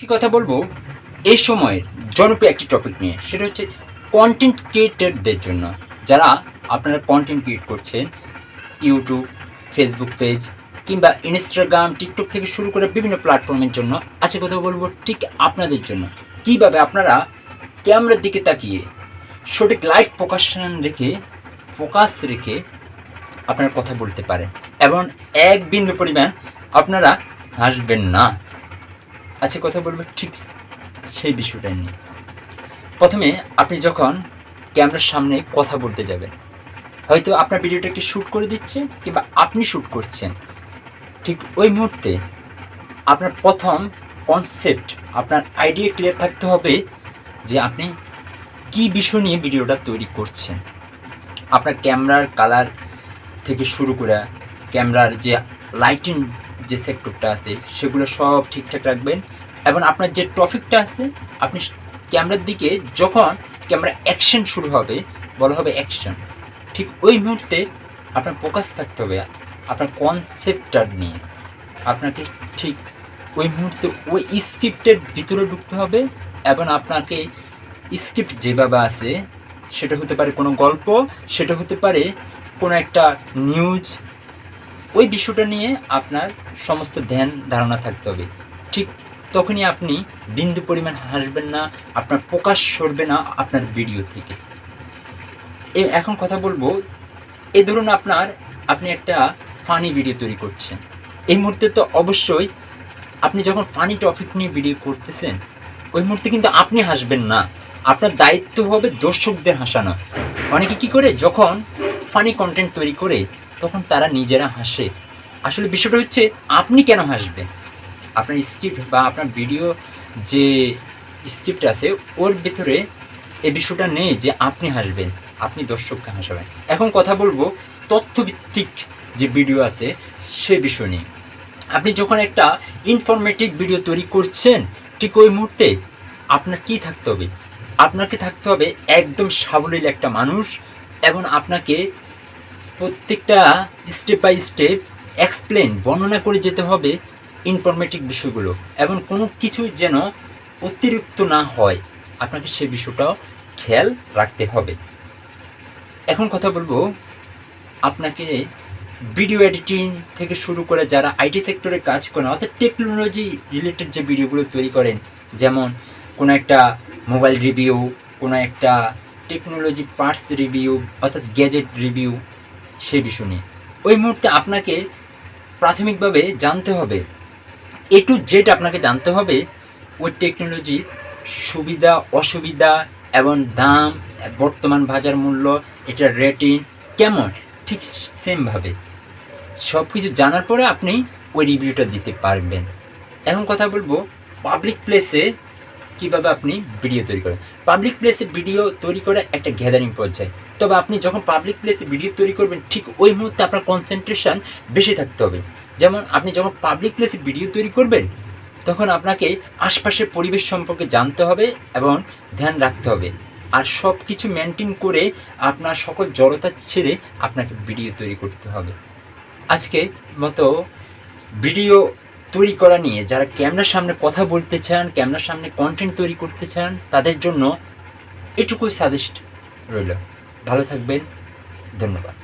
কি কথা বলব? এই সময়ের জনপ্রিয় একটি টপিক নিয়ে, সেটা হচ্ছে কন্টেন্ট ক্রিয়েটারদের জন্য। যারা আপনারা কন্টেন্ট ক্রিয়েট করছেন ইউটিউব ফেসবুক পেজ কিংবা ইনস্টাগ্রাম টিকটক থেকে শুরু করে বিভিন্ন প্ল্যাটফর্মের জন্য আছে কথা বলব ঠিক আপনাদের জন্য। কীভাবে আপনারা ক্যামেরার দিকে তাকিয়ে সঠিক লাইট প্রকাশন রেখে ফোকাস রেখে আপনারা কথা বলতে পারেন। এবং এক বিন্দু পরিমাণ আপনারা হাসবেন না। আজকে কথা বলব ঠিক সেই বিষয়টা নিয়ে। প্রথমে আপনি যখন ক্যামেরার সামনে কথা বলতে যাবেন, হয়তো আপনার ভিডিওটাকে শ্যুট করে দিচ্ছে কিংবা আপনি শ্যুট করছেন, ঠিক ওই মুহূর্তে আপনার প্রথম কনসেপ্ট আপনার আইডিয়া ক্লিয়ার থাকতে হবে যে আপনি কী বিষয় নিয়ে ভিডিওটা তৈরি করছেন। আপনার ক্যামেরার কালার থেকে শুরু করে ক্যামেরার যে লাইটিং যে সেক্টরটা আছে, সেগুলো সব ঠিকঠাক রাখবেন। এবং আপনার যে টপিকটা আছে, আপনি ক্যামেরার দিকে যখন ক্যামেরা অ্যাকশন শুরু হবে, বলা হবে অ্যাকশন ঠিক ওই মুহূর্তে আপনার ফোকাস থাকতে হবে আপনার কনসেপ্টটা নিয়ে। আপনাকে ঠিক ওই মুহূর্তে ওই স্ক্রিপ্টের ভিতরে ঢুকতে হবে এবং আপনাকে স্ক্রিপ্ট যেভাবে আছে, সেটা হতে পারে কোনো গল্প, সেটা হতে পারে কোনো একটা নিউজ ওই বিষয়টা নিয়ে আপনার সমস্ত ধ্যান ধারণা থাকতে হবে। ঠিক তখনই আপনি বিন্দু পরিমাণ হাসবেন না, আপনার প্রকাশ সরবে না আপনার ভিডিও থেকে। এখন কথা বলব, এ ধরুন আপনার, আপনি একটা ফানি ভিডিও তৈরি করছেন। এই মুহূর্তে তো অবশ্যই আপনি যখন ফানি টপিক নিয়ে ভিডিও করতেছেন, ওই মুহূর্তে কিন্তু আপনি হাসবেন না। আপনার দায়িত্ব হবে দর্শকদের হাসানো। অনেকে কি করে? যখন ফানি কন্টেন্ট তৈরি করে তখন তারা নিজেরা হাসে। আসলে বিষয়টা হচ্ছে, আপনি কেন হাসবেন? আপনার স্ক্রিপ্ট বা আপনার ভিডিও যে স্ক্রিপ্ট আছে, ওর ভিতরে এই বিষয়টা নেই যে আপনি হাসবেন, আপনি দর্শককে হাসাবেন। এখন কথা বলব তথ্যভিত্তিক যে ভিডিও আছে, সে বিষয় নিয়ে। আপনি যখন একটা ইনফরমেটিভ ভিডিও তৈরি করছেন, ঠিক ওই মুহূর্তে আপনার কি থাকতে হবে? আপনাকে থাকতে হবে একদম সাবলীল একটা মানুষ, এবং আপনাকে প্রত্যেকটা স্টেপ বাই স্টেপ এক্সপ্লেন বর্ণনা করে যেতে হবে ইনফরমেটিভ বিষয়গুলো এবং কোনো কিছু যেন অতিরিক্ত না হয়। আপনাকে সেই বিষয়টাও খেয়াল রাখতে হবে। এখন কথা বলব আপনাকে ভিডিও এডিটিং থেকে শুরু করে যারা আইটি সেক্টরে কাজ করেন, অর্থাৎ টেকনোলজি রিলেটেড যে ভিডিওগুলো তৈরি করেন, যেমন কোনো একটা মোবাইল রিভিউ কোনো একটা টেকনোলজি পার্টস রিভিউ অর্থাৎ গ্যাজেট রিভিউ সেই বিষয় নিয়ে। ওই মুহূর্তে আপনাকে প্রাথমিকভাবে জানতে হবে এ টু জেড আপনাকে জানতে হবে ওই টেকনোলজির সুবিধা, অসুবিধা এবং দাম, বর্তমান বাজার মূল্য, এটার রেটিং কেমন? ঠিক সেমভাবে সব কিছু জানার পরে আপনি ওই রিভিউটা দিতে পারবেন। এখন কথা বলব পাবলিক প্লেসে কীভাবে আপনি ভিডিও তৈরি করেন? পাবলিক প্লেসে ভিডিও তৈরি করা একটা গ্যাদারিং পর্যায়ে। তবে আপনি যখন পাবলিক প্লেসে ভিডিও তৈরি করবেন, ঠিক ওই মুহূর্তে আপনার কনসেন্ট্রেশন বেশি থাকতে হবে। যেমন আপনি যখন পাবলিক প্লেসে ভিডিও তৈরি করবেন, তখন আপনাকে আশপাশের পরিবেশ সম্পর্কে জানতে হবে এবং ধ্যান রাখতে হবে। আর সব কিছু মেনটেন করে আপনার সকল জড়তা ছেড়ে আপনাকে ভিডিও তৈরি করতে হবে। আজকে মতো ভিডিও তৈরি করা নিয়ে, যারা ক্যামেরার সামনে কথা বলতে চান, ক্যামেরার সামনে কন্টেন্ট তৈরি করতে চান, তাদের জন্য এটুকুই সাজেস্ট রইল। ভালো থাকবেন। ধন্যবাদ।